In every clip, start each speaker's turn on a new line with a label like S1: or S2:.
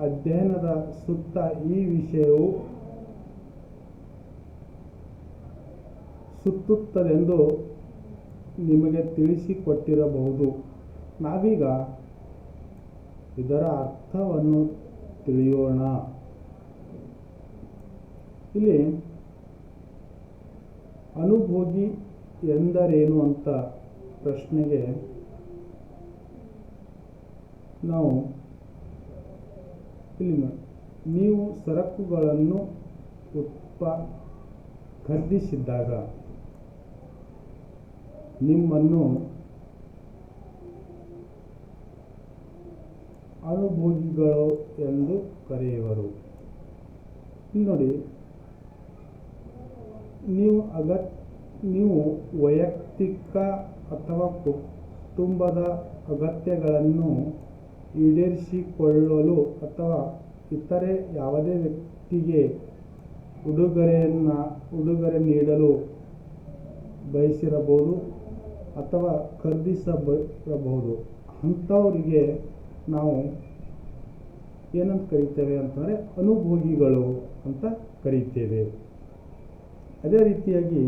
S1: ಅಧ್ಯಯನದ ಸುತ್ತ ಈ ವಿಷಯವು ಸುತ್ತುತ್ತದೆಂದು ನಿಮಗೆ ತಿಳಿಸಿಕೊಟ್ಟಿರಬಹುದು. ನಾವೀಗ ಇದರ ಅರ್ಥವನ್ನು ತಿಳಿಯೋಣ. ಇಲ್ಲಿ ಅನುಭೋಗಿ ಎಂದರೇನು ಅಂತ ಪ್ರಶ್ನೆಗೆ ನಾವು ನೋಡಿ ನೀವು ಸರಕುಗಳನ್ನು ಉತ್ಪ, ಖರೀದಿಸಿದ್ದಾಗ ನಿಮ್ಮನ್ನು ಅನುಭೋಗಿಗಳು ಎಂದು ಕರೆಯುವರು. ಇಲ್ಲಿ ನೋಡಿ, ನೀವು ಅಗತ್, ನೀವು ವೈಯಕ್ತಿಕ ಅಥವಾ ಕುಟುಂಬದ ಅಗತ್ಯಗಳನ್ನು ಈಡೇರಿಸಿಕೊಳ್ಳಲು ಅಥವಾ ಇತರೆ ಯಾವುದೇ ವ್ಯಕ್ತಿಗೆ ಉಡುಗೊರೆಯನ್ನು, ಉಡುಗೊರೆ ನೀಡಲು ಬಯಸಿರಬಹುದು ಅಥವಾ ಖರೀದಿಸಬಹುದು ಅಂಥವರಿಗೆ ನಾವು ಏನಂತ ಕರಿತೇವೆ ಅಂತಂದರೆ ಅನುಭೋಗಿಗಳು ಅಂತ ಕರೀತೇವೆ. ಅದೇ ರೀತಿಯಾಗಿ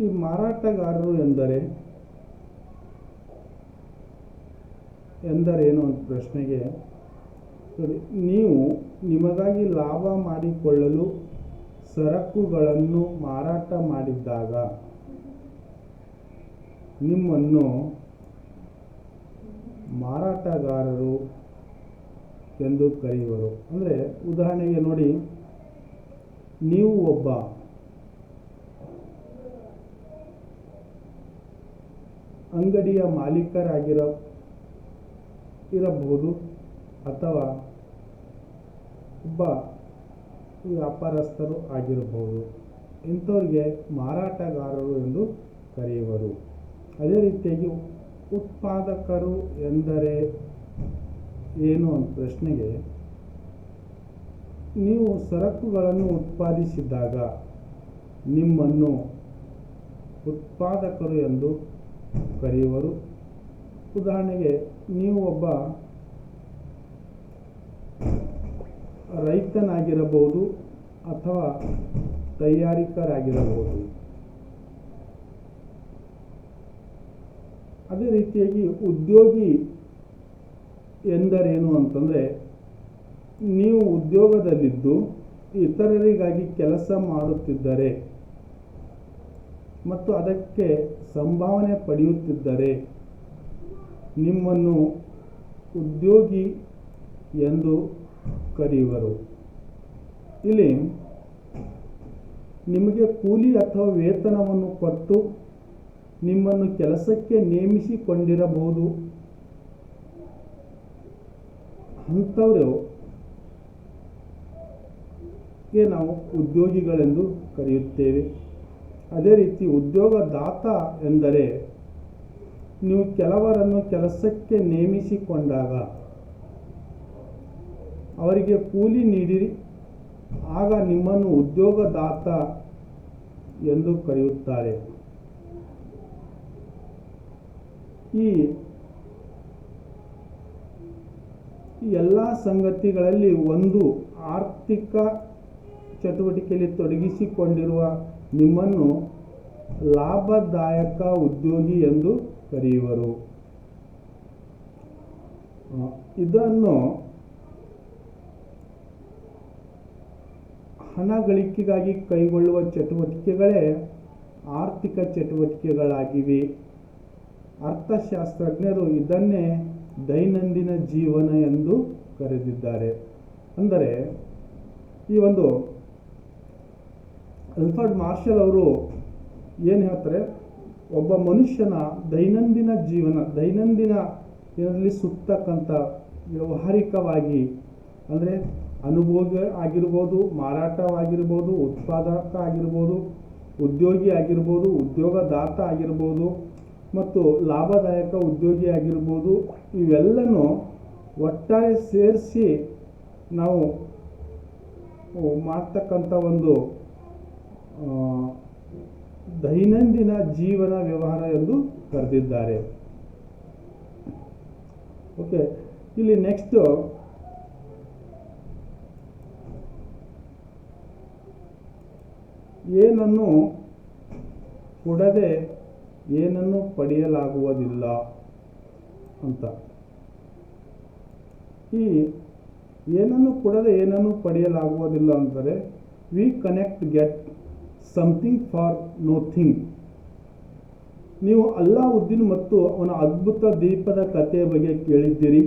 S1: ಈ ಮಾರಾಟಗಾರರು ಎಂದರೆ ಎಂದರೇನು ಅಂತ ಪ್ರಶ್ನೆಗೆ ನೀವು ನಿಮಗಾಗಿ ಲಾಭ ಮಾಡಿಕೊಳ್ಳಲು ಸರಕುಗಳನ್ನು ಮಾರಾಟ ಮಾಡಿದ್ದಾಗ ನಿಮ್ಮನ್ನು ಮಾರಾಟಗಾರರು ಎಂದು ಕರೆಯುವರು. ಅಂದರೆ ಉದಾಹರಣೆಗೆ ನೋಡಿ, ನೀವು ಒಬ್ಬ ಅಂಗಡಿಯ ಮಾಲೀಕರಾಗಿರ ಇರಬಹುದು ಅಥವಾ ಒಬ್ಬ ವ್ಯಾಪಾರಸ್ಥರು ಆಗಿರಬಹುದು. ಇಂಥವ್ರಿಗೆ ಮಾರಾಟಗಾರರು ಎಂದು ಕರೆಯುವರು. ಅದೇ ರೀತಿಯಾಗಿ ಉತ್ಪಾದಕರು ಎಂದರೆ ಏನು ಅಂತ ಪ್ರಶ್ನೆಗೆ, ನೀವು ಸರಕುಗಳನ್ನು ಉತ್ಪಾದಿಸಿದಾಗ ನಿಮ್ಮನ್ನು ಉತ್ಪಾದಕರು ಎಂದು ಕರೆಯುವರು. ಉದಾಹರಣೆಗೆ ನೀವು ಒಬ್ಬ ರೈತನಾಗಿರಬಹುದು ಅಥವಾ ತಯಾರಿಕರಾಗಿರಬಹುದು. ಅದೇ ರೀತಿಯಾಗಿ ಉದ್ಯೋಗಿ ಎಂದರೇನು ಅಂತಂದರೆ, ನೀವು ಉದ್ಯೋಗದಲ್ಲಿದ್ದು ಇತರರಿಗಾಗಿ ಕೆಲಸ ಮಾಡುತ್ತಿದ್ದರೆ ಮತ್ತು ಅದಕ್ಕೆ ಸಂಭಾವನೆ ಪಡೆಯುತ್ತಿದ್ದರೆ ನಿಮ್ಮನ್ನು ಉದ್ಯೋಗಿ ಎಂದು ಕರೆಯುವರು. ಇಲ್ಲಿ ನಿಮಗೆ ಕೂಲಿ ಅಥವಾ ವೇತನವನ್ನು ಕೊಟ್ಟು ನಿಮ್ಮನ್ನು ಕೆಲಸಕ್ಕೆ ನೇಮಿಸಿಕೊಂಡಿರಬಹುದು. ಅಂಥವರು ನಾವು ಉದ್ಯೋಗಿಗಳೆಂದು ಕರೆಯುತ್ತೇವೆ. ಅದೇ ರೀತಿ ಉದ್ಯೋಗದಾತ ಎಂದರೆ ನೀವು ಕೆಲವರನ್ನು ಕೆಲಸಕ್ಕೆ ನೇಮಿಸಿಕೊಂಡಾಗ ಅವರಿಗೆ ಕೂಲಿ ನೀಡಿರಿ. ಆಗ ನಿಮ್ಮನ್ನು ಉದ್ಯೋಗದಾತ ಎಂದು ಕರೆಯುತ್ತಾರೆ. ಈ ಎಲ್ಲ ಸಂಗತಿಗಳಲ್ಲಿ ಒಂದು ಆರ್ಥಿಕ ಚಟುವಟಿಕೆಯಲ್ಲಿ ತೊಡಗಿಸಿಕೊಂಡಿರುವ ನಿಮ್ಮನ್ನು ಲಾಭದಾಯಕ ಉದ್ಯೋಗಿ ಎಂದು ಕರೆಯುವರು. ಇದನ್ನು ಹಣ ಗಳಿಕೆಗಾಗಿ ಕೈಗೊಳ್ಳುವ ಚಟುವಟಿಕೆಗಳೇ ಆರ್ಥಿಕ ಚಟುವಟಿಕೆಗಳಾಗಿವೆ. ಅರ್ಥಶಾಸ್ತ್ರಜ್ಞರು ಇದನ್ನೇ ದೈನಂದಿನ ಜೀವನ ಎಂದು ಕರೆದಿದ್ದಾರೆ. ಅಂದರೆ, ಈ ಒಂದು ಅಲ್ಫರ್ಡ್ ಮಾರ್ಷಲ್ ಅವರು ಏನು ಹೇಳ್ತಾರೆ? ಒಬ್ಬ ಮನುಷ್ಯನ ದೈನಂದಿನ ಜೀವನ, ದೈನಂದಿನ ಇದರಲ್ಲಿ ಸುತ್ತಕ್ಕಂಥ ವ್ಯಾವಹಾರಿಕವಾಗಿ, ಅಂದರೆ ಅನುಭೋಗ ಆಗಿರ್ಬೋದು, ಮಾರಾಟವಾಗಿರ್ಬೋದು, ಉತ್ಪಾದಕ ಆಗಿರ್ಬೋದು, ಉದ್ಯೋಗಿ ಆಗಿರ್ಬೋದು, ಉದ್ಯೋಗದಾತ ಆಗಿರ್ಬೋದು, ಮತ್ತು ಲಾಭದಾಯಕ ಉದ್ಯೋಗಿ ಆಗಿರ್ಬೋದು, ಇವೆಲ್ಲನೂ ಒಟ್ಟಾರೆ ಸೇರಿಸಿ ನಾವು ಮಾಡ್ತಕ್ಕಂಥ ಒಂದು ದೈನಂದಿನ ಜೀವನ ವ್ಯವಹಾರ ಎಂದು ಕರೆದಿದ್ದಾರೆ. ಓಕೆ ಇಲ್ಲಿ ನೆಕ್ಸ್ಟು ಏನನ್ನು ಕೊಡದೆ ಏನನ್ನು ಪಡೆಯಲಾಗುವುದಿಲ್ಲ ಅಂತ. ಈ ಏನನ್ನು ಕೊಡದೆ ಏನನ್ನು ಪಡೆಯಲಾಗುವುದಿಲ್ಲ ಅಂತಾರೆ we connect get something for nothing ನೀವು ಅಲ್ಲಾವುದ್ದೀನ್ ಮತ್ತು ಅವನ ಅದ್ಭುತ ದೀಪದ ಕಥೆಯ ಬಗ್ಗೆ ಕೇಳಿದ್ದೀರಿ.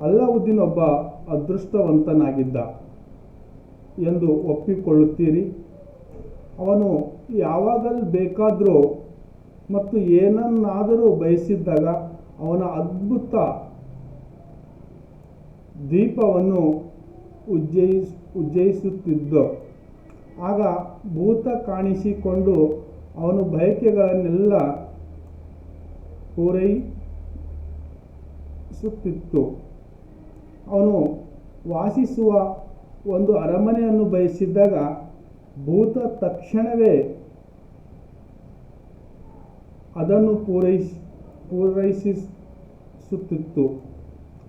S1: ಅಲ್ಲಾವುದ್ದೀನ್ ಒಬ್ಬ ಅದೃಷ್ಟವಂತನಾಗಿದ್ದ ಎಂದು ಒಪ್ಪಿಕೊಳ್ಳುತ್ತೀರಿ. ಅವನು ಯಾವಾಗಲೂ ಬೇಕಾದರೂ ಮತ್ತು ಏನನ್ನಾದರೂ ಬಯಸಿದ್ದಾಗ ಅವನ ಅದ್ಭುತ ದೀಪವನ್ನು ಉಜ್ಜಯಿಸ್, ಉಜ್ಜಯಿಸುತ್ತಿದ್ದ. ಆಗ ಭೂತ ಕಾಣಿಸಿಕೊಂಡು ಅವನು ಬಯಕೆಗಳನ್ನೆಲ್ಲ ಪೂರೈಸುತ್ತಿತ್ತು. ಅವನು ವಾಸಿಸುವ ಒಂದು ಅರಮನೆಯನ್ನು ಬಯಸಿದ್ದಾಗ ಭೂತ ತಕ್ಷಣವೇ ಅದನ್ನು ಪೂರೈಸಿ, ಪೂರೈಸಿಸುತ್ತಿತ್ತು.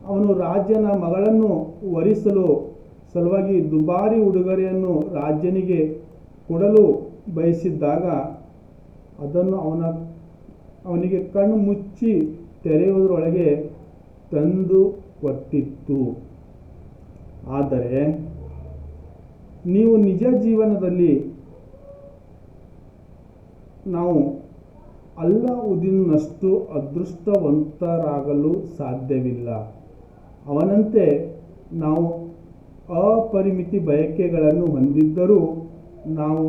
S1: ಅವನು ರಾಜನ ಮಗಳನ್ನು ವರಿಸಲು ಸಲುವಾಗಿ ದುಬಾರಿ ಉಡುಗೊರೆಯನ್ನು ರಾಜನಿಗೆ ಕೊಡಲು ಬಯಸಿದ್ದಾಗ ಅದನ್ನು ಅವನ, ಅವನಿಗೆ ಕಣ್ಣು ಮುಚ್ಚಿ ತೆರೆಯುವುದರೊಳಗೆ ತಂದು ಕೊಟ್ಟಿತ್ತು. ಆದರೆ ನೀವು ನಿಜ ಜೀವನದಲ್ಲಿ ನಾವು ಅಲ್ಲ ಉದಿನಷ್ಟು ಅದೃಷ್ಟವಂತರಾಗಲು ಸಾಧ್ಯವಿಲ್ಲ. ಅವನಂತೆ ನಾವು ಅಪರಿಮಿತಿ ಬಯಕೆಗಳನ್ನು ಹೊಂದಿದ್ದರೂ ನಾವು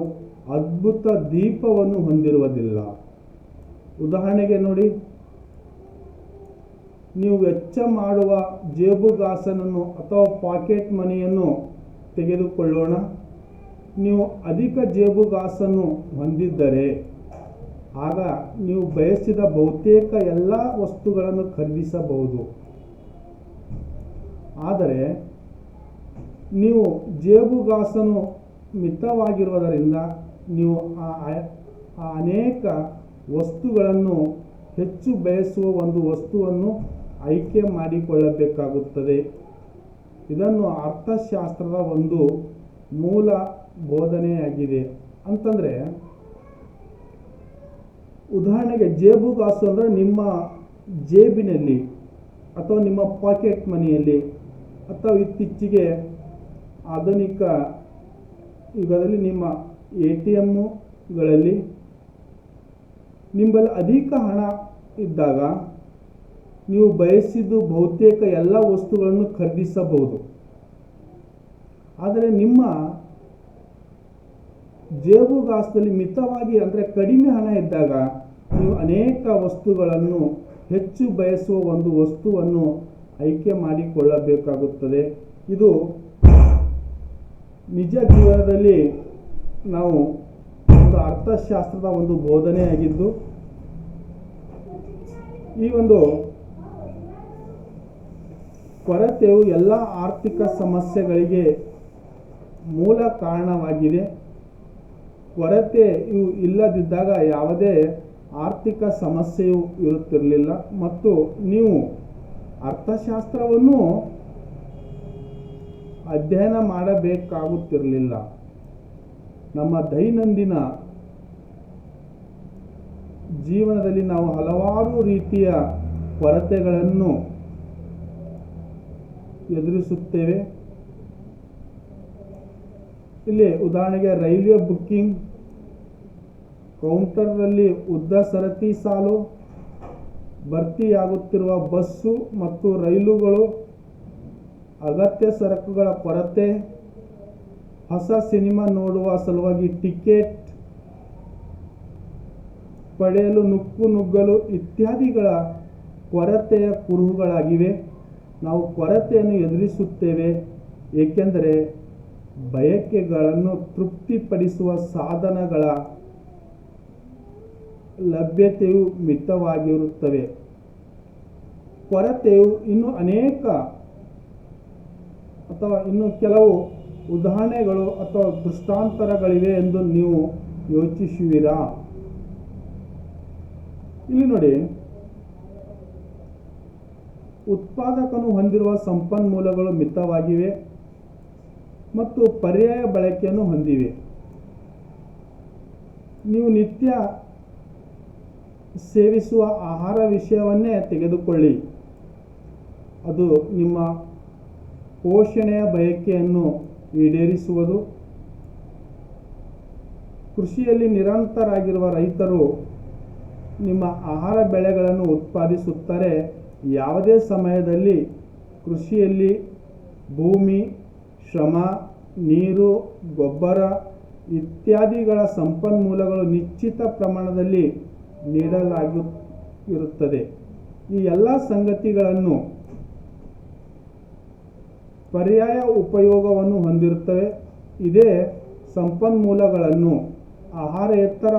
S1: ಅದ್ಭುತ ದೀಪವನ್ನು ಹೊಂದಿರುವುದಿಲ್ಲ. ಉದಾಹರಣೆಗೆ ನೋಡಿ, ನೀವು ವೆಚ್ಚ ಮಾಡುವ ಜೇಬುಗಾಸನನ್ನು ಅಥವಾ ಪಾಕೆಟ್ ಮನಿಯನ್ನು ತೆಗೆದುಕೊಳ್ಳೋಣ. ನೀವು ಅಧಿಕ ಜೇಬುಗಾಸನ್ನು ಹೊಂದಿದ್ದರೆ, ಆಗ ನೀವು ಬಯಸಿದ ಬಹುತೇಕ ಎಲ್ಲ ವಸ್ತುಗಳನ್ನು ಖರೀದಿಸಬಹುದು. ಆದರೆ ನೀವು ಜೇಬುಗಾಸನು ಮಿತವಾಗಿರುವುದರಿಂದ ನೀವು ಆ ಅನೇಕ ವಸ್ತುಗಳನ್ನು ಹೆಚ್ಚು ಬಯಸುವ ಒಂದು ವಸ್ತುವನ್ನು ಆಯ್ಕೆ ಮಾಡಿಕೊಳ್ಳಬೇಕಾಗುತ್ತದೆ. ಇದನ್ನು ಅರ್ಥಶಾಸ್ತ್ರದ ಒಂದು ಮೂಲ ಬೋಧನೆಯಾಗಿದೆ. ಅಂತಂದರೆ, ಉದಾಹರಣೆಗೆ ಜೇಬುಗಾಸು ಅಂದರೆ ನಿಮ್ಮ ಜೇಬಿನಲ್ಲಿ ಅಥವಾ ನಿಮ್ಮ ಪಾಕೆಟ್ ಮನಿಯಲ್ಲಿ ಅಥವಾ ಇತ್ತೀಚೆಗೆ ಆಧುನಿಕ ಯುಗದಲ್ಲಿ ನಿಮ್ಮ ಎ ಟಿ ಎಮ್ಮುಗಳಲ್ಲಿ ನಿಂಬಲ್ಲಿ ಅಧಿಕ ಹಣ ಇದ್ದಾಗ ನೀವು ಬಯಸಿದ್ದು ಬಹುತೇಕ ಎಲ್ಲ ವಸ್ತುಗಳನ್ನು ಖರೀದಿಸಬಹುದು. ಆದರೆ ನಿಮ್ಮ ಜೇಬುಗಾಸದಲ್ಲಿ ಮಿತವಾಗಿ ಅಂದರೆ ಕಡಿಮೆ ಹಣ ಇದ್ದಾಗ ನೀವು ಅನೇಕ ವಸ್ತುಗಳನ್ನು ಹೆಚ್ಚು ಬಯಸುವ ಒಂದು ವಸ್ತುವನ್ನು ಆಯ್ಕೆ ಮಾಡಿಕೊಳ್ಳಬೇಕಾಗುತ್ತದೆ. ಇದು ನಿಜ ಜೀವನದಲ್ಲಿ ನಾವು ಒಂದು ಅರ್ಥಶಾಸ್ತ್ರದ ಒಂದು ಬೋಧನೆಯಾಗಿದ್ದು, ಈ ಒಂದು ಕೊರತೆಯು ಎಲ್ಲ ಆರ್ಥಿಕ ಸಮಸ್ಯೆಗಳಿಗೆ ಮೂಲ ಕಾರಣವಾಗಿದೆ. ಕೊರತೆ ಇವು ಇಲ್ಲದಿದ್ದಾಗ ಯಾವುದೇ ಆರ್ಥಿಕ ಸಮಸ್ಯೆಯು ಇರುತ್ತಿರಲಿಲ್ಲ. ಮತ್ತು ನೀವು ಅರ್ಥಶಾಸ್ತ್ರವನ್ನು ಅಧ್ಯಯನ ಮಾಡಬೇಕಾಗುತ್ತಿರಲಿಲ್ಲ. ನಮ್ಮ ದೈನಂದಿನ ಜೀವನದಲ್ಲಿ ನಾವು ಹಲವಾರು ರೀತಿಯ ಕೊರತೆಗಳನ್ನು ಎದುರಿಸುತ್ತೇವೆ. ಇಲ್ಲಿ ಉದಾಹರಣೆಗೆ ರೈಲ್ವೆ ಬುಕ್ಕಿಂಗ್, ಕೌಂಟರ್ನಲ್ಲಿ ಉದ್ದ ಸರತಿ ಸಾಲು, ಭರ್ತಿಯಾಗುತ್ತಿರುವ ಬಸ್ಸು ಮತ್ತು ರೈಲುಗಳು ಅಗತ್ಯ ಸರಕುಗಳ ಕೊರತೆ, ಹೊಸ ಸಿನಿಮಾ ನೋಡುವ ಸಲುವಾಗಿ ಟಿಕೆಟ್ ಪಡೆಯಲು ನುಕ್ಕು ನುಗ್ಗಲು ಇತ್ಯಾದಿಗಳ ಕೊರತೆಯ ಕುರುಹುಗಳಾಗಿವೆ. ನಾವು ಕೊರತೆಯನ್ನು ಎದುರಿಸುತ್ತೇವೆ, ಏಕೆಂದರೆ ಬಯಕೆಗಳನ್ನು ತೃಪ್ತಿಪಡಿಸುವ ಸಾಧನಗಳ ಲಭ್ಯತೆಯು ಮಿತವಾಗಿರುತ್ತವೆ. ಕೊರತೆಯು ಇನ್ನು ಅನೇಕ ಅಥವಾ ಇನ್ನು ಕೆಲವು ಉದಾಹರಣೆಗಳು ಅಥವಾ ದೃಷ್ಟಾಂತರಗಳಿವೆ ಎಂದು ನೀವು ಯೋಚಿಸುವಿರಾ? ಇಲ್ಲಿ ನೋಡಿ. ಉತ್ಪಾದಕನು ಹೊಂದಿರುವ ಸಂಪನ್ಮೂಲಗಳು ಮಿತವಾಗಿವೆ ಮತ್ತು ಪರ್ಯಾಯ ಬಳಕೆಯನ್ನು ಹೊಂದಿವೆ. ನೀವು ನಿತ್ಯ ಸೇವಿಸುವ ಆಹಾರ ವಿಷಯವನ್ನೇ ತೆಗೆದುಕೊಳ್ಳಿ. ಅದು ನಿಮ್ಮ ಪೋಷಣೆಯ ಬಯಕೆಯನ್ನು ಈಡೇರಿಸುವುದು. ಕೃಷಿಯಲ್ಲಿ ನಿರಂತರಾಗಿರುವ ರೈತರು ನಿಮ್ಮ ಆಹಾರ ಬೆಳೆಗಳನ್ನು ಉತ್ಪಾದಿಸುತ್ತಾರೆ. ಯಾವುದೇ ಸಮಯದಲ್ಲಿ ಕೃಷಿಯಲ್ಲಿ ಭೂಮಿ, ಶ್ರಮ, ನೀರು, ಗೊಬ್ಬರ ಇತ್ಯಾದಿಗಳ ಸಂಪನ್ಮೂಲಗಳು ನಿಶ್ಚಿತ ಪ್ರಮಾಣದಲ್ಲಿ ನೀಡಲಾಗಿರುತ್ತದೆ. ಈ ಎಲ್ಲ ಸಂಗತಿಗಳನ್ನು ಪರ್ಯಾಯ ಉಪಯೋಗವನ್ನು ಹೊಂದಿರುತ್ತವೆ. ಇದೇ ಸಂಪನ್ಮೂಲಗಳನ್ನು ಆಹಾರೇತರ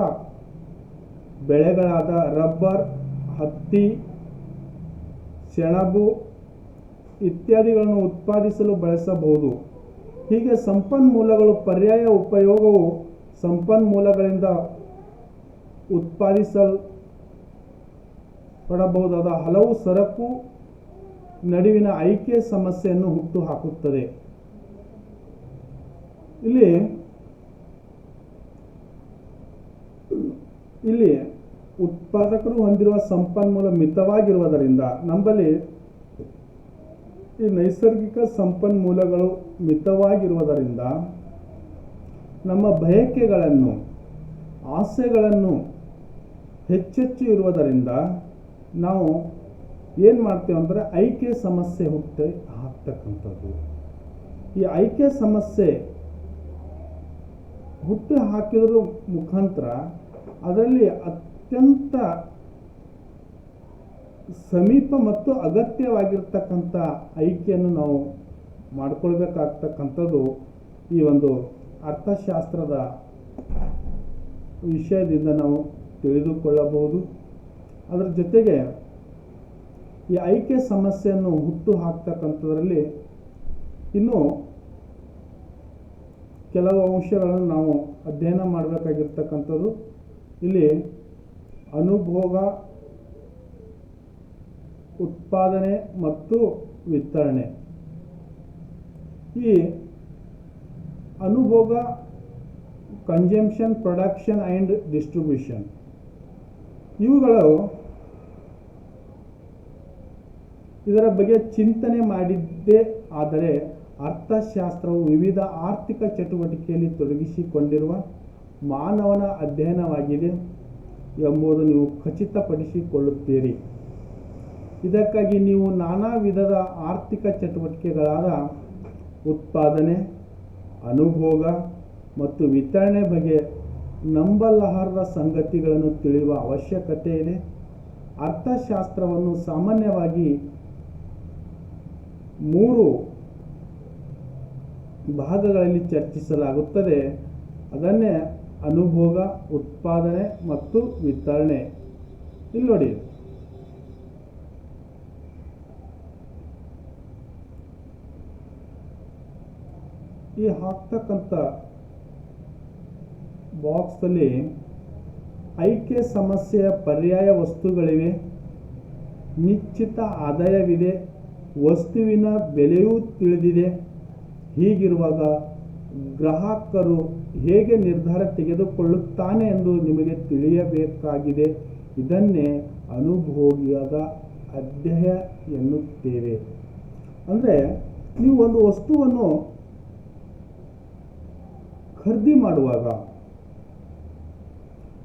S1: ಬೆಳೆಗಳಾದ ರಬ್ಬರ್, ಹತ್ತಿ, ಸೆಣಬು ಇತ್ಯಾದಿಗಳನ್ನು ಉತ್ಪಾದಿಸಲು ಬಳಸಬಹುದು. ಹೀಗೆ ಸಂಪನ್ಮೂಲಗಳು ಪರ್ಯಾಯ ಉಪಯೋಗವು ಸಂಪನ್ಮೂಲಗಳಿಂದ ಉತ್ಪಾದಿಸಲ್ಪಡಬಹುದಾದ ಹಲವು ಸರಕು ನಡುವಿನ ಐಕ್ಯ ಸಮಸ್ಯೆಯನ್ನು ಹುಟ್ಟು ಹಾಕುತ್ತದೆ ಇಲ್ಲಿ ಇಲ್ಲಿ ಉತ್ಪಾದಕರು ಹೊಂದಿರುವ ಸಂಪನ್ಮೂಲ ಮಿತವಾಗಿರುವುದರಿಂದ ನಮ್ಮಲ್ಲಿ ಈ ನೈಸರ್ಗಿಕ ಸಂಪನ್ಮೂಲಗಳು ಮಿತವಾಗಿರುವುದರಿಂದ ನಮ್ಮ ಬಯಕೆಗಳನ್ನು, ಆಸೆಗಳನ್ನು ಹೆಚ್ಚೆಚ್ಚು ಇರುವುದರಿಂದ ನಾವು ಏನು ಮಾಡ್ತೇವೆ ಅಂದರೆ ಐಕ್ಯ ಸಮಸ್ಯೆ ಹುಟ್ಟಿ ಹಾಕ್ತಕ್ಕಂಥದ್ದು. ಈ ಐಕ್ಯ ಸಮಸ್ಯೆ ಹುಟ್ಟು ಹಾಕಿದ್ರ ಮುಖಾಂತರ ಅದರಲ್ಲಿ ಅತ್ಯಂತ ಸಮೀಪ ಮತ್ತು ಅಗತ್ಯವಾಗಿರ್ತಕ್ಕಂಥ ಐಕ್ಯನ್ನು ನಾವು ಮಾಡ್ಕೊಳ್ಬೇಕಾಗ್ತಕ್ಕಂಥದ್ದು ಈ ಒಂದು ಅರ್ಥಶಾಸ್ತ್ರದ ವಿಷಯದಿಂದ ನಾವು ತಿಳಿದುಕೊಳ್ಳಬಹುದು. ಅದರ ಜೊತೆಗೆ ಈ ಐಕ್ಯ ಸಮಸ್ಯೆಯನ್ನು ಹುಟ್ಟು ಹಾಕ್ತಕ್ಕಂಥದ್ರಲ್ಲಿ ಇನ್ನು ಕೆಲವು ಅಂಶಗಳನ್ನು ನಾವು ಅಧ್ಯಯನ ಮಾಡಬೇಕಾಗಿರ್ತಕ್ಕಂಥದ್ದು. ಇಲ್ಲಿ ಅನುಭೋಗ, ಉತ್ಪಾದನೆ ಮತ್ತು ವಿತರಣೆ. ಈ ಅನುಭೋಗ ಕಂಜಂಪ್ಷನ್ ಪ್ರೊಡಕ್ಷನ್ ಆ್ಯಂಡ್ ಡಿಸ್ಟ್ರಿಬ್ಯೂಷನ್ ಇವುಗಳು ಇದರ ಬಗ್ಗೆ ಚಿಂತನೆ ಮಾಡಿದ್ದೇ ಆದರೆ ಅರ್ಥಶಾಸ್ತ್ರವು ವಿವಿಧ ಆರ್ಥಿಕ ಚಟುವಟಿಕೆಯಲ್ಲಿ ತೊಡಗಿಸಿಕೊಂಡಿರುವ ಮಾನವನ ಅಧ್ಯಯನವಾಗಿದೆ ಎಂಬುದು ನೀವು ಖಚಿತಪಡಿಸಿಕೊಳ್ಳುತ್ತೀರಿ. ಇದಕ್ಕಾಗಿ ನೀವು ನಾನಾ ವಿಧದ ಆರ್ಥಿಕ ಚಟುವಟಿಕೆಗಳಾದ ಉತ್ಪಾದನೆ, ಅನುಭೋಗ ಮತ್ತು ವಿತರಣೆ ಬಗ್ಗೆ ನಂಬಲಾರದ ಸಂಗತಿಗಳನ್ನು ತಿಳಿಯುವ ಅವಶ್ಯಕತೆ ಇದೆ ಅರ್ಥಶಾಸ್ತ್ರವನ್ನು ಸಾಮಾನ್ಯವಾಗಿ ಮೂರು ಭಾಗಗಳಲ್ಲಿ ಚರ್ಚಿಸಲಾಗುತ್ತದೆ. ಅದನ್ನೇ ಅನುಭೋಗ, ಉತ್ಪಾದನೆ ಮತ್ತು ವಿತರಣೆ. ಇಲ್ಲಿ ನೋಡಿ. ಈ ಹಾಕ್ತಕ್ಕಂಥ ಬಾಕ್ಸಲ್ಲಿ ಐಕೆ ಸಮಸ್ಯೆಯ ಪರ್ಯಾಯ ವಸ್ತುಗಳಿವೆ. ನಿಶ್ಚಿತ ಆದಾಯವಿದೆ. ವಸ್ತುವಿನ ಬೆಲೆಯೂ ತಿಳಿದಿದೆ. ಹೀಗಿರುವಾಗ ಗ್ರಾಹಕರು ಹೇಗೆ ನಿರ್ಧಾರ ತೆಗೆದುಕೊಳ್ಳುತ್ತಾನೆ ಎಂದು ನಿಮಗೆ ತಿಳಿಯಬೇಕಾಗಿದೆ. ಇದನ್ನೇ ಅನುಭೋಗಿಯಾದ ಅಧ್ಯಯ ಎನ್ನುತ್ತೇವೆ. ಅಂದರೆ ನೀವು ಒಂದು ವಸ್ತುವನ್ನು ಖರೀದಿ ಮಾಡುವಾಗ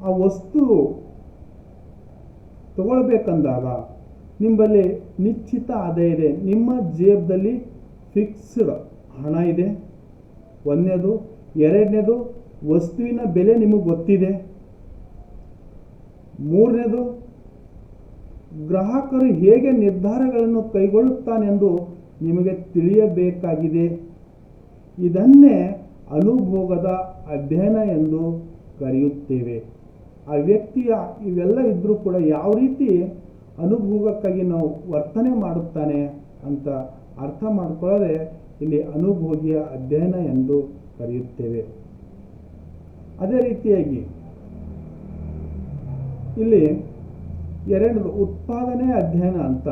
S1: ಆ ವಸ್ತು ತಗೊಳ್ಬೇಕಂದಾಗ ನಿಮ್ಮಲ್ಲಿ ನಿಶ್ಚಿತ ಆದಾಯ ಇದೆ. ನಿಮ್ಮ ಜೇಬದಲ್ಲಿ ಫಿಕ್ಸ್ಡ್ ಹಣ ಇದೆ. ಒಂದನೇದು. ಎರಡನೇದು, ವಸ್ತುವಿನ ಬೆಲೆ ನಿಮಗೆ ಗೊತ್ತಿದೆ. ಮೂರನೇದು, ಗ್ರಾಹಕರು ಹೇಗೆ ನಿರ್ಧಾರಗಳನ್ನು ಕೈಗೊಳ್ಳುತ್ತಾನೆಂದು ನಿಮಗೆ ತಿಳಿಯಬೇಕಾಗಿದೆ. ಇದನ್ನೇ ಅನುಭೋಗದ ಅಧ್ಯಯನ ಎಂದು ಕರೆಯುತ್ತೇವೆ. ಆ ವ್ಯಕ್ತಿಯ ಇವೆಲ್ಲ ಇದ್ದರೂ ಕೂಡ ಯಾವ ರೀತಿ ಅನುಭೋಗಕ್ಕಾಗಿ ನಾವು ವರ್ತನೆ ಮಾಡುತ್ತಾನೆ ಅಂತ ಅರ್ಥ ಮಾಡಿಕೊಳ್ಳದೆ ಇಲ್ಲಿ ಅನುಭೋಗಿಯ ಅಧ್ಯಯನ ಎಂದು ಕರೆಯುತ್ತೇವೆ. ಅದೇ ರೀತಿಯಾಗಿ ಇಲ್ಲಿ ಎರಡು ಉತ್ಪಾದನೆ ಅಧ್ಯಯನ ಅಂತ.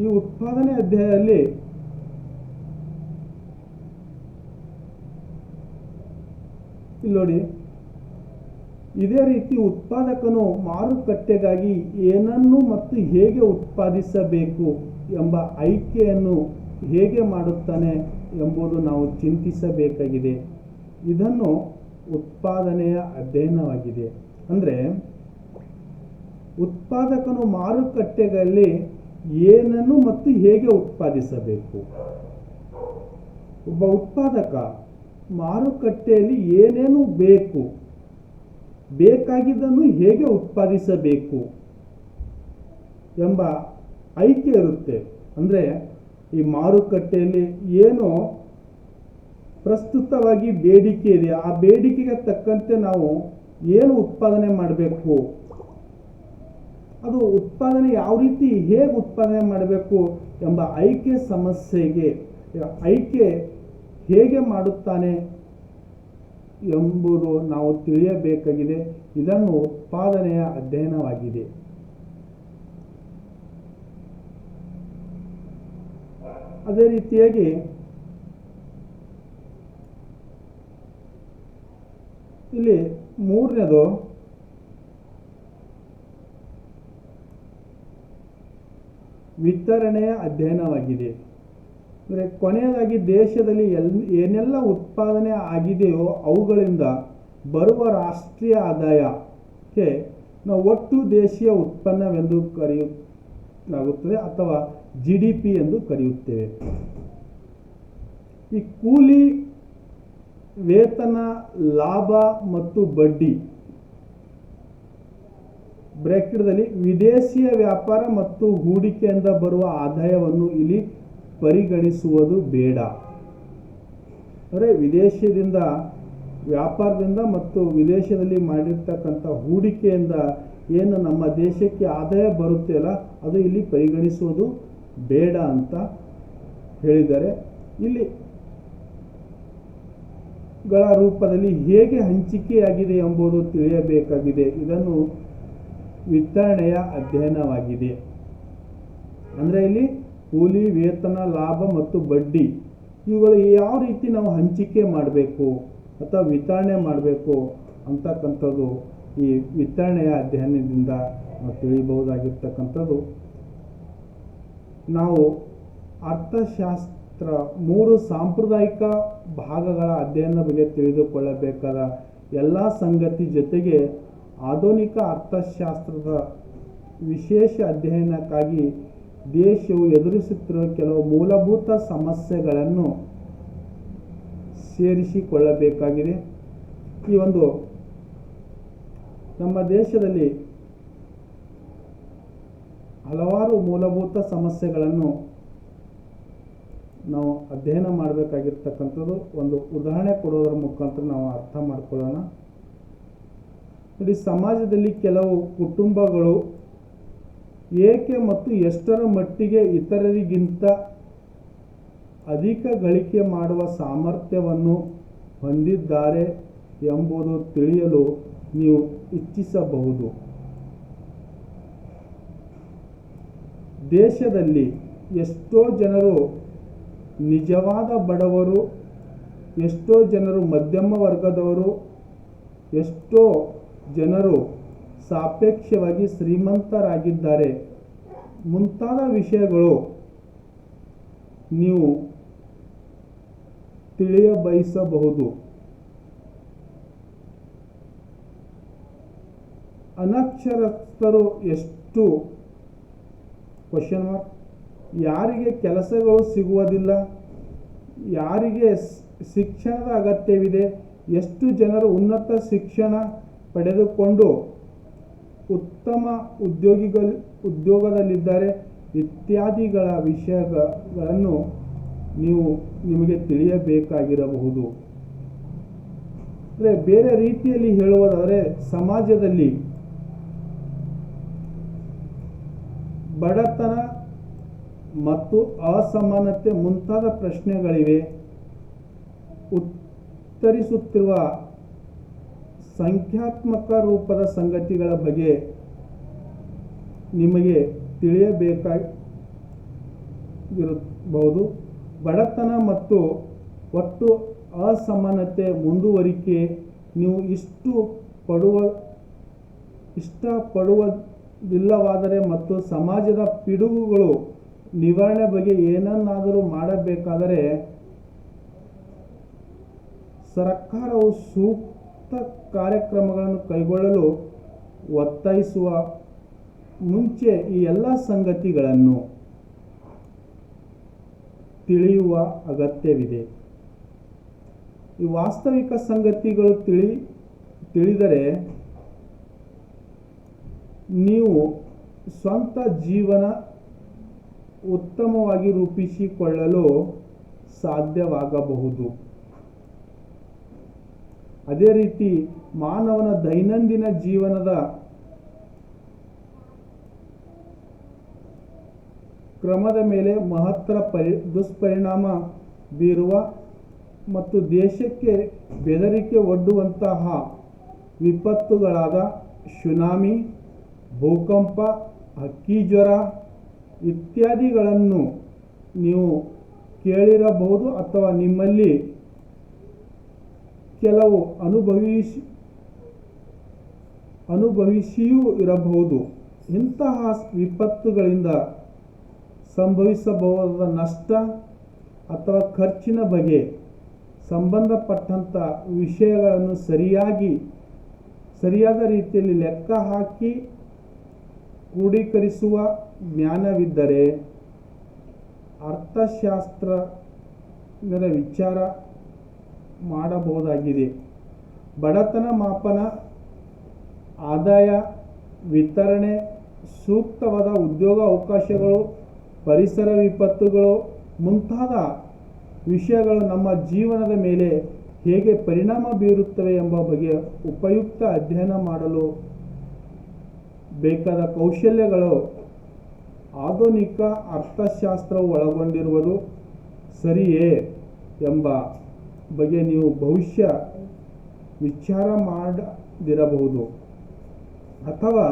S1: ಈ ಉತ್ಪಾದನೆ ಅಧ್ಯಯನದಲ್ಲಿ ಇಲ್ಲಿ ನೋಡಿ ಇದೇ ರೀತಿ ಉತ್ಪಾದಕನು ಮಾರುಕಟ್ಟೆಗಾಗಿ ಏನನ್ನು ಮತ್ತು ಹೇಗೆ ಉತ್ಪಾದಿಸಬೇಕು ಎಂಬ ಆಯ್ಕೆಯನ್ನು ಹೇಗೆ ಮಾಡುತ್ತಾನೆ ಎಂಬುದು ನಾವು ಚಿಂತಿಸಬೇಕಾಗಿದೆ. ಇದನ್ನು ಉತ್ಪಾದನೆಯ ಅಧ್ಯಯನವಾಗಿದೆ. ಅಂದರೆ ಉತ್ಪಾದಕನು ಮಾರುಕಟ್ಟೆಗಳಲ್ಲಿ ಏನನ್ನು ಮತ್ತು ಹೇಗೆ ಉತ್ಪಾದಿಸಬೇಕು. ಒಬ್ಬ ಉತ್ಪಾದಕ ಮಾರುಕಟ್ಟೆಯಲ್ಲಿ ಏನೇನು ಬೇಕು ಬೇಕಾಗಿದ್ದನ್ನು ಹೇಗೆ ಉತ್ಪಾದಿಸಬೇಕು ಎಂಬ ಆಯ್ಕೆ ಇರುತ್ತೆ. ಅಂದರೆ ಈ ಮಾರುಕಟ್ಟೆಯಲ್ಲಿ ಏನು ಪ್ರಸ್ತುತವಾಗಿ ಬೇಡಿಕೆ ಇದೆ. ಆ ಬೇಡಿಕೆಗೆ ತಕ್ಕಂತೆ ನಾವು ಏನು ಉತ್ಪಾದನೆ ಮಾಡಬೇಕು? ಅದು ಉತ್ಪಾದನೆ ಯಾವ ರೀತಿ ಹೇಗೆ ಉತ್ಪಾದನೆ ಮಾಡಬೇಕು ಎಂಬ ಆಯ್ಕೆ ಸಮಸ್ಯೆಗೆ, ಆಯ್ಕೆ ಹೇಗೆ ಮಾಡುತ್ತಾನೆ ಎಂಬುದು ನಾವು ತಿಳಿಯಬೇಕಾಗಿದೆ. ಇದನ್ನು ಉತ್ಪಾದನೆಯ ಅಧ್ಯಯನವಾಗಿದೆ. ಅದೇ ರೀತಿಯಾಗಿ ಇಲ್ಲಿ ಮೂರನೇದು ವಿತರಣೆಯ ಅಧ್ಯಯನವಾಗಿದೆ. ಅಂದರೆ ಕೊನೆಯದಾಗಿ ದೇಶದಲ್ಲಿ ಎಲ್, ಏನೆಲ್ಲ ಉತ್ಪಾದನೆ ಆಗಿದೆಯೋ ಅವುಗಳಿಂದ ಬರುವ ರಾಷ್ಟ್ರೀಯ ಆದಾಯಕ್ಕೆ ನಾವು ಒಟ್ಟು ದೇಶೀಯ ಉತ್ಪನ್ನವೆಂದು ಕರೆಯಲಾಗುತ್ತದೆ ಅಥವಾ ಜಿ ಡಿ ಪಿ ಎಂದು ಕರೆಯುತ್ತೇವೆ. ಈ ಕೂಲಿ, ವೇತನ, ಲಾಭ ಮತ್ತು ಬಡ್ಡಿ ಬ್ರ್ಯಾಕೆಟ್ದಲ್ಲಿ ವಿದೇಶಿಯ ವ್ಯಾಪಾರ ಮತ್ತು ಹೂಡಿಕೆಯಿಂದ ಬರುವ ಆದಾಯವನ್ನು ಇಲ್ಲಿ ಪರಿಗಣಿಸುವುದು ಬೇಡ. ಅಂದರೆ ವಿದೇಶದಿಂದ, ವ್ಯಾಪಾರದಿಂದ ಮತ್ತು ವಿದೇಶದಲ್ಲಿ ಮಾಡಿರ್ತಕ್ಕಂಥ ಹೂಡಿಕೆಯಿಂದ ಏನು ನಮ್ಮ ದೇಶಕ್ಕೆ ಆದಾಯ ಬರುತ್ತೆ ಅಲ್ಲ, ಅದು ಇಲ್ಲಿ ಪರಿಗಣಿಸುವುದು ಬೇಡ ಅಂತ ಹೇಳಿದ್ದಾರೆ. ಇಲ್ಲಿ ಗಳ ರೂಪದಲ್ಲಿ ಹೇಗೆ ಹಂಚಿಕೆಯಾಗಿದೆ ಎಂಬುದು ತಿಳಿಯಬೇಕಾಗಿದೆ. ಇದನ್ನು ವಿತರಣೆಯ ಅಧ್ಯಯನವಾಗಿದೆ. ಅಂದರೆ ಇಲ್ಲಿ ಕೂಲಿ, ವೇತನ, ಲಾಭ ಮತ್ತು ಬಡ್ಡಿ, ಇವುಗಳು ಯಾವ ರೀತಿ ನಾವು ಹಂಚಿಕೆ ಮಾಡಬೇಕು ಅಥವಾ ವಿತರಣೆ ಮಾಡಬೇಕು ಅಂತಕ್ಕಂಥದ್ದು ಈ ವಿತರಣೆಯ ಅಧ್ಯಯನದಿಂದ ನಾವು ತಿಳಿಬಹುದಾಗಿರ್ತಕ್ಕಂಥದ್ದು ನಾವು ಅರ್ಥಶಾಸ್ತ್ರ ಮೂರು ಸಾಂಪ್ರದಾಯಿಕ ಭಾಗಗಳ ಅಧ್ಯಯನ ಬಗ್ಗೆ ತಿಳಿದುಕೊಳ್ಳಬೇಕಾದ ಎಲ್ಲ ಸಂಗತಿ ಜೊತೆಗೆ ಆಧುನಿಕ ಅರ್ಥಶಾಸ್ತ್ರದ ವಿಶೇಷ ಅಧ್ಯಯನಕ್ಕಾಗಿ ದೇಶವು ಎದುರಿಸುತ್ತಿರುವ ಕೆಲವು ಮೂಲಭೂತ ಸಮಸ್ಯೆಗಳನ್ನು ಸೇರಿಸಿಕೊಳ್ಳಬೇಕಾಗಿದೆ. ಈ ಒಂದು ನಮ್ಮ ದೇಶದಲ್ಲಿ ಹಲವಾರು ಮೂಲಭೂತ ಸಮಸ್ಯೆಗಳನ್ನು ನಾವು ಅಧ್ಯಯನ ಮಾಡಬೇಕಾಗಿರ್ತಕ್ಕಂಥದ್ದು. ಒಂದು ಉದಾಹರಣೆ ಕೊಡೋದರ ಮುಖಾಂತರ ನಾವು ಅರ್ಥ ಮಾಡ್ಕೊಳ್ಳೋಣ. ನೋಡಿ, ಸಮಾಜದಲ್ಲಿ ಕೆಲವು ಕುಟುಂಬಗಳು ಏಕೆ ಮತ್ತು ಎಷ್ಟರ ಮಟ್ಟಿಗೆ ಇತರರಿಗಿಂತ ಅಧಿಕ ಗಳಿಕೆ ಮಾಡುವ ಸಾಮರ್ಥ್ಯವನ್ನು ಹೊಂದಿದ್ದಾರೆ ಎಂಬುದು ತಿಳಿಯಲು ನೀವು ಇಚ್ಛಿಸಬಹುದು. ದೇಶದಲ್ಲಿ ಎಷ್ಟೋ ಜನರು ನಿಜವಾದ ಬಡವರು, ಎಷ್ಟೋ ಜನರು ಮಧ್ಯಮ ವರ್ಗದವರು, ಎಷ್ಟೋ ಜನರು ಸಾಪೇಕ್ಷವಾಗಿ ಶ್ರೀಮಂತರಾಗಿದ್ದಾರೆ. ಮುಂತಾದ ವಿಷಯಗಳು ನೀವು ತಿಳಿಯಬಯಸಬಹುದು. ಅನಕ್ಷರಸ್ಥರು ಎಷ್ಟು? ಕ್ವಶನ್ ಮಾರ್ಕ್ ಯಾರಿಗೆ ಕೆಲಸಗಳು ಸಿಗುವುದಿಲ್ಲ? ಯಾರಿಗೆ ಶಿಕ್ಷಣದ ಅಗತ್ಯವಿದೆ? ಎಷ್ಟು ಜನರು ಉನ್ನತ ಶಿಕ್ಷಣ ಪಡೆದುಕೊಂಡು ಉತ್ತಮ ಉದ್ಯೋಗಿಗಳು, ಉದ್ಯೋಗದಲ್ಲಿದ್ದಾರೆ ಇತ್ಯಾದಿಗಳ ವಿಷಯಗಳನ್ನು ನೀವು ನಿಮಗೆ ತಿಳಿಯಬೇಕಾಗಿರಬಹುದು. ಅಂದರೆ ಬೇರೆ ರೀತಿಯಲ್ಲಿ ಹೇಳುವುದಾದರೆ ಸಮಾಜದಲ್ಲಿ ಬಡತನ ಮತ್ತು ಅಸಮಾನತೆ ಮುಂತಾದ ಪ್ರಶ್ನೆಗಳಿವೆ. ಉತ್ತರಿಸುತ್ತಿರುವ ಸಂಖ್ಯಾತ್ಮಕ ರೂಪದ ಸಂಗತಿಗಳ ಬಗ್ಗೆ ನಿಮಗೆ ತಿಳಿಯಬೇಕಾಗಿರಬಹುದು. ಬಡತನ ಮತ್ತು ಒಟ್ಟು ಅಸಮಾನತೆ ಮುಂದುವರಿಕೆ ನೀವು ಇಷ್ಟು ಪಡುವ, ಇಷ್ಟಪಡುವುದಿಲ್ಲವಾದರೆ ಮತ್ತು ಸಮಾಜದ ಪಿಡುಗುಗಳು ನಿವಾರಣೆ ಬಗ್ಗೆ ಏನನ್ನಾದರೂ ಮಾಡಬೇಕಾದರೆ ಸರ್ಕಾರವು ಸೂಕ್ತ ಕಾರ್ಯಕ್ರಮಗಳನ್ನು ಕೈಗೊಳ್ಳಲು ಒತ್ತಾಯಿಸುವ ಮುಂಚೆ ಈ ಎಲ್ಲ ಸಂಗತಿಗಳನ್ನು ತಿಳಿಯುವ ಅಗತ್ಯವಿದೆ. ಈ ವಾಸ್ತವಿಕ ಸಂಗತಿಗಳು ತಿಳಿ, ತಿಳಿದರೆ ನೀವು ಸ್ವಂತ ಜೀವನ ಉತ್ತಮವಾಗಿ ರೂಪಿಸಿಕೊಳ್ಳಲು ಸಾಧ್ಯವಾಗಬಹುದು. ಅದೇ ರೀತಿ ಮಾನವನ ದೈನಂದಿನ ಜೀವನದ ಕ್ರಮದ ಮೇಲೆ ಮಹತ್ತರ ಪರಿ, ದುಷ್ಪರಿಣಾಮ ಬೀರುವ ಮತ್ತು ದೇಶಕ್ಕೆ ಬೆದರಿಕೆ ಒಡ್ಡುವಂತಹ ವಿಪತ್ತುಗಳಾದ ಸುನಾಮಿ ಭೂಕಂಪ ಹಕ್ಕಿಜ್ವರ ಇತ್ಯಾದಿಗಳನ್ನು ನೀವು ಕೇಳಿರಬಹುದು ಅಥವಾ ನಿಮ್ಮಲ್ಲಿ ಕೆಲವು ಅನುಭವಿಸಿ ಅನುಭವಿಸಿಯೂ ಇರಬಹುದು. ಇಂತಹ ವಿಪತ್ತುಗಳಿಂದ ಸಂಭವಿಸಬಹುದಾದ ನಷ್ಟ ಅಥವಾ ಖರ್ಚಿನ ಬಗ್ಗೆ ಸಂಬಂಧಪಟ್ಟಂಥ ವಿಷಯಗಳನ್ನು ಸರಿಯಾಗಿ, ಸರಿಯಾದ ರೀತಿಯಲ್ಲಿ ಲೆಕ್ಕ ಹಾಕಿ ಕ್ರೋಢೀಕರಿಸುವ ಜ್ಞಾನವಿದ್ದರೆ ಅರ್ಥಶಾಸ್ತ್ರದ ವಿಚಾರ ಮಾಡಬಹುದಾಗಿದೆ. ಬಡತನ ಮಾಪನ, ಆದಾಯ ವಿತರಣೆ, ಸೂಕ್ತವಾದ ಉದ್ಯೋಗ ಅವಕಾಶಗಳು, ಪರಿಸರ ವಿಪತ್ತುಗಳು ಮುಂತಾದ ವಿಷಯಗಳು ನಮ್ಮ ಜೀವನದ ಮೇಲೆ ಹೇಗೆ ಪರಿಣಾಮ ಬೀರುತ್ತವೆ ಎಂಬ ಬಗ್ಗೆ ಉಪಯುಕ್ತ ಅಧ್ಯಯನ ಮಾಡಲು ಬೇಕಾದ ಕೌಶಲ್ಯಗಳು ಆಧುನಿಕ ಅರ್ಥಶಾಸ್ತ್ರವು ಒಳಗೊಂಡಿರುವುದು ಸರಿಯೇ ಎಂಬ ಬಗ್ಗೆ ನೀವು ಭವಿಷ್ಯ ವಿಚಾರ ಮಾಡದಿರಬಹುದು ಅಥವಾ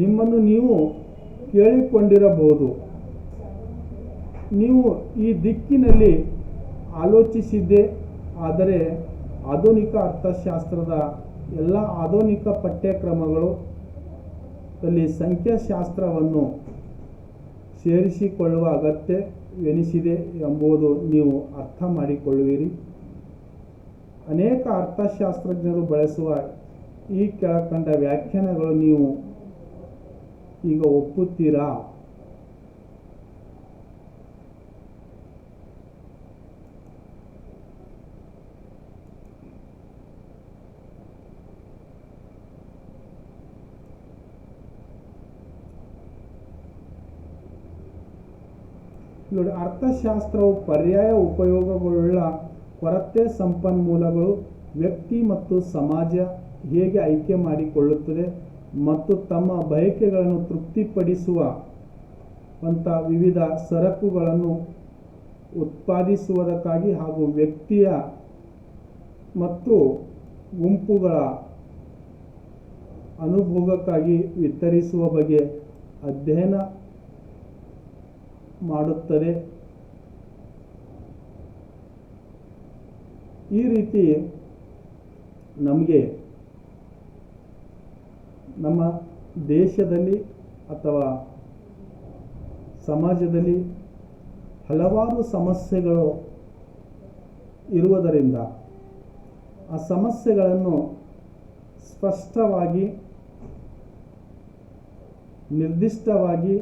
S1: ನಿಮ್ಮನ್ನು ನೀವು ಕೇಳಿಕೊಂಡಿರಬಹುದು. ನೀವು ಈ ದಿಕ್ಕಿನಲ್ಲಿ ಆಲೋಚಿಸಿದ್ದೆ, ಆದರೆ ಆಧುನಿಕ ಅರ್ಥಶಾಸ್ತ್ರದ ಎಲ್ಲ ಆಧುನಿಕ ಪಠ್ಯಕ್ರಮಗಳು ಅಲ್ಲಿ ಸಂಖ್ಯಾಶಾಸ್ತ್ರವನ್ನು ಸೇರಿಸಿಕೊಳ್ಳುವ ಅಗತ್ಯವೆನಿಸಿದೆ ಎಂಬುದು ನೀವು ಅರ್ಥ ಮಾಡಿಕೊಳ್ಳುವಿರಿ. ಅನೇಕ ಅರ್ಥಶಾಸ್ತ್ರಜ್ಞರು ಬಳಸುವ ಈ ಕೆಳಕಂಡ ವ್ಯಾಖ್ಯಾನಗಳು ನೀವು ಈಗ ಒಪ್ಪುತ್ತೀರಾ? ನೋಡಿ ಅರ್ಥಶಾಸ್ತ್ರವು ಪರ್ಯಾಯ ಉಪಯೋಗಗಳುಳ್ಳ ಕೊರತೆ ಸಂಪನ್ಮೂಲಗಳು ವ್ಯಕ್ತಿ ಮತ್ತು ಸಮಾಜ ಹೇಗೆ ಆಯ್ಕೆ ಮಾಡಿಕೊಳ್ಳುತ್ತದೆ ಮತ್ತು ತಮ್ಮ ಬಯಕೆಗಳನ್ನು ತೃಪ್ತಿಪಡಿಸುವ ಅಂಥ ವಿವಿಧ ಸರಕುಗಳನ್ನು ಉತ್ಪಾದಿಸುವುದಕ್ಕಾಗಿ ಹಾಗೂ ವ್ಯಕ್ತಿಯ ಮತ್ತು ಗುಂಪುಗಳ ಅನುಭೋಗಕ್ಕಾಗಿ ವಿತರಿಸುವ ಬಗ್ಗೆ ಅಧ್ಯಯನ ಮಾಡುತ್ತದೆ. ಈ ರೀತಿ ನಮಗೆ ನಮ್ಮ ದೇಶದಲ್ಲಿ ಅಥವಾ ಸಮಾಜದಲ್ಲಿ ಹಲವಾರು ಸಮಸ್ಯೆಗಳು ಇರುವುದರಿಂದ ಆ ಸಮಸ್ಯೆಗಳನ್ನು ಸ್ಪಷ್ಟವಾಗಿ, ನಿರ್ದಿಷ್ಟವಾಗಿ,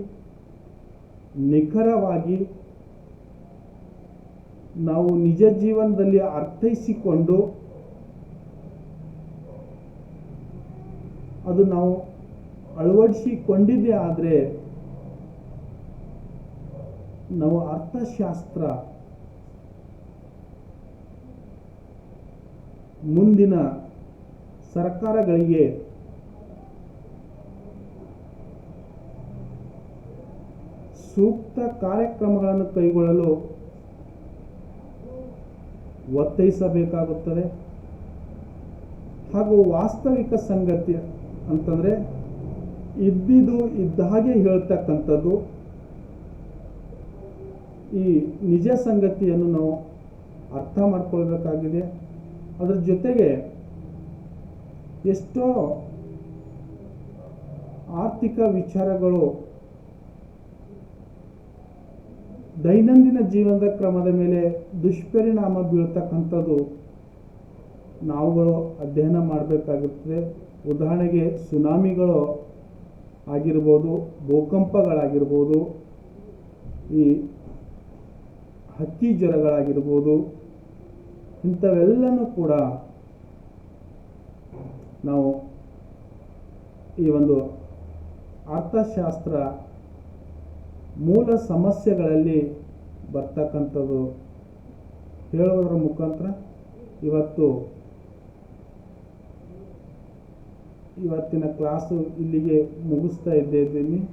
S1: ನಿಖರವಾಗಿ ನಾವು ನಿಜ ಜೀವನದಲ್ಲಿ ಅರ್ಥೈಸಿಕೊಂಡು ಅದು ನಾವು ಅಳವಡಿಸಿಕೊಂಡಿದ್ದೇ ಆದರೆ ನಾವು ಅರ್ಥಶಾಸ್ತ್ರ ಮುಂದಿನ ಸರ್ಕಾರಗಳಿಗೆ ಸೂಕ್ತ ಕಾರ್ಯಕ್ರಮಗಳನ್ನು ಕೈಗೊಳ್ಳಲು ಒತ್ತಾಯಿಸಬೇಕಾಗುತ್ತದೆ. ಹಾಗೂ ವಾಸ್ತವಿಕ ಸಂಗತಿ ಅಂತಂದರೆ ಇದ್ದಿದ್ದು ಇದ್ದ ಹಾಗೆ ಹೇಳ್ತಕ್ಕಂಥದ್ದು ಈ ನಿಜ ಸಂಗತಿಯನ್ನು ನಾವು ಅರ್ಥ ಮಾಡ್ಕೊಳ್ಬೇಕಾಗಿದೆ. ಅದರ ಜೊತೆಗೆ ಎಷ್ಟೋ ಆರ್ಥಿಕ ವಿಚಾರಗಳು ದೈನಂದಿನ ಜೀವನದ ಕ್ರಮದ ಮೇಲೆ ದುಷ್ಪರಿಣಾಮ ಬೀಳ್ತಕ್ಕಂಥದ್ದು ನಾವುಗಳು ಅಧ್ಯಯನ ಮಾಡಬೇಕಾಗುತ್ತದೆ ಉದಾಹರಣೆಗೆ ಸುನಾಮಿಗಳು ಆಗಿರ್ಬೋದು, ಭೂಕಂಪಗಳಾಗಿರ್ಬೋದು, ಈ ಹಕ್ಕಿ ಜ್ವರಗಳಾಗಿರ್ಬೋದು, ಇಂಥವೆಲ್ಲನೂ ಕೂಡ ನಾವು ಈ ಒಂದು ಅರ್ಥಶಾಸ್ತ್ರ ಮೂಲ ಸಮಸ್ಯೆಗಳಲ್ಲಿ ಬರ್ತಕ್ಕಂಥದ್ದು ಹೇಳುವುದರ ಮುಖಾಂತರ ಇವತ್ತು ಇವತ್ತಿನ ಕ್ಲಾಸು ಇಲ್ಲಿಗೆ ಮುಗಿಸ್ತಾ ಇದ್ದೇನೆ.